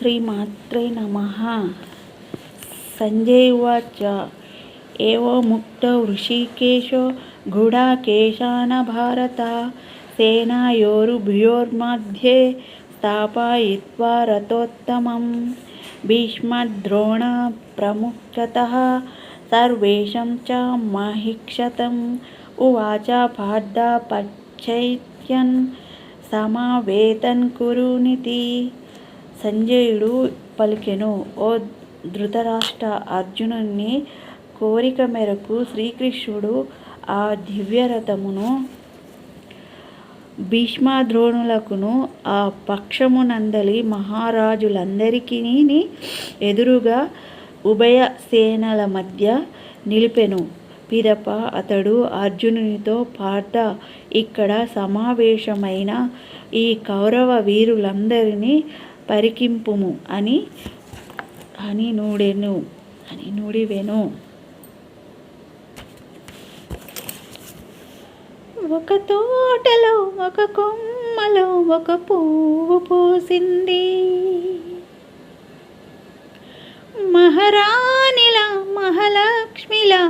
శ్రీమాత్రే నమ. సంజయవాచ ఏవోముక్త ఋషికేశో గుడాకేశాన భారత. సేనాయోరుభయోర్मध्ये స్థాపయిత్వా రథోత్తమం. భీష్మద్రోణప్రముఖ్యత సర్వేషం చ మహిక్షతం. ఉవాచ పార్థ పచ్చైత్యన్ సమావేతన్ కురునితి సంజయుడు పలికెను ఓ ధృతరాష్ట్ర అర్జునుని కోరిక మేరకు శ్రీకృష్ణుడు ఆ దివ్యరథమును భీష్మద్రోణులకును ఆ పక్షమునందలి మహారాజులందరికీ ఎదురుగా ఉభయ సేనల మధ్య నిలిపెను. పిదప అతడు అర్జునునితో పార్థ ఇక్కడ సమావేశమైన ఈ కౌరవ వీరులందరినీ పరికింపుము అని అని నూడెను అని నూడివెను. ఒక తోటలో ఒక కొమ్మలో ఒక పువ్వు పూసింది. మహారాణిలా మహాలక్ష్మిలా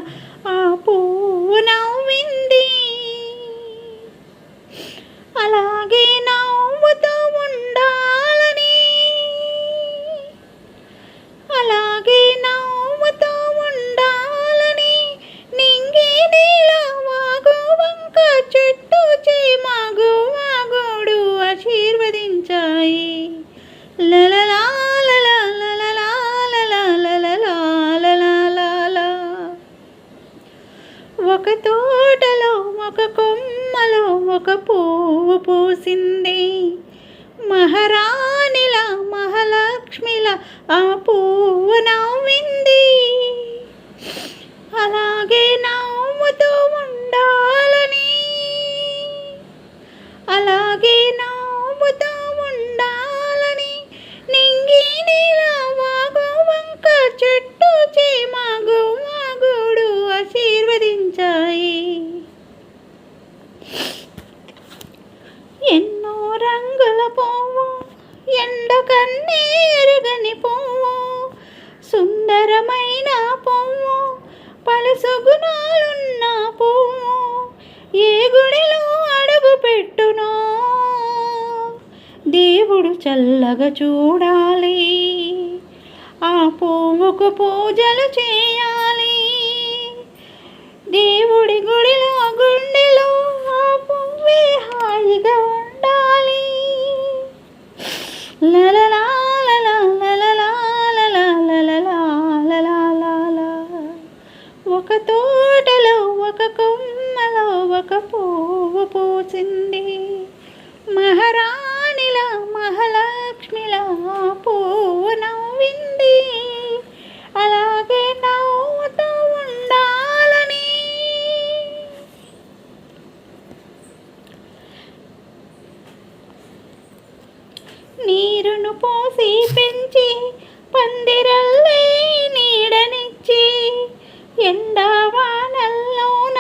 ఆ పువ్వు పువ్వు పూసింది. మహారాణిల మహాలక్ష్మిల ఆ పువ్వు నవ్వింది. రంగుల ఎండ కన్నీరుగని పువ్వు సుందరమైన పోవు పలుసు గుణాలున్న పువ్వు ఏ గుడిలో అడుగు పెట్టునో. దేవుడు చల్లగా చూడాలి ఆ పువ్వుకు పూజలు చే ఒక తోటలో ఒక కొమ్మలో ఒక పువ్వు పూసింది మహారా నీరును పోసి పెంచి పందిరల్లే నీడనిచ్చి ఎండవానల్లోన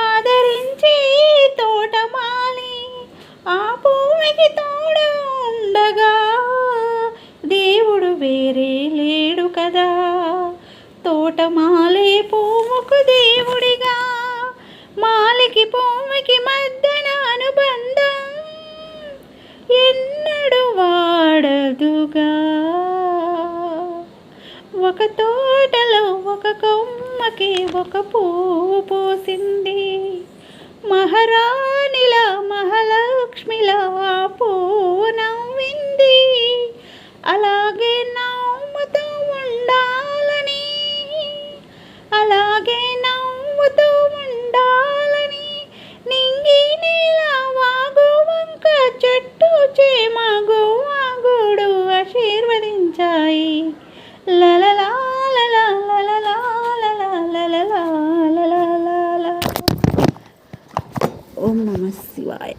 ఆదరించి తోటమాలి ఆ భూమికి తోడు ఉండగా దేవుడు వేరే లేడు కదా. తోటమాలే పూముకు దేవుడి వాడదుగా ఒక తోటలో ఒక కొమ్మకి ఒక పువ్వు పూసింది. మహారాణిలా మహాలక్ష్మిలా ఆ పువ్వు నవ్వింది. అలాగే నవ్వుతూ ఉండాలని అలాగే నవ్వుతూ ఉండాలని నింగి నీల వాగు వంక చెట్టు చేమాగు ఆశీర్వదించాయి. లలలా ఓం నమ శివాయ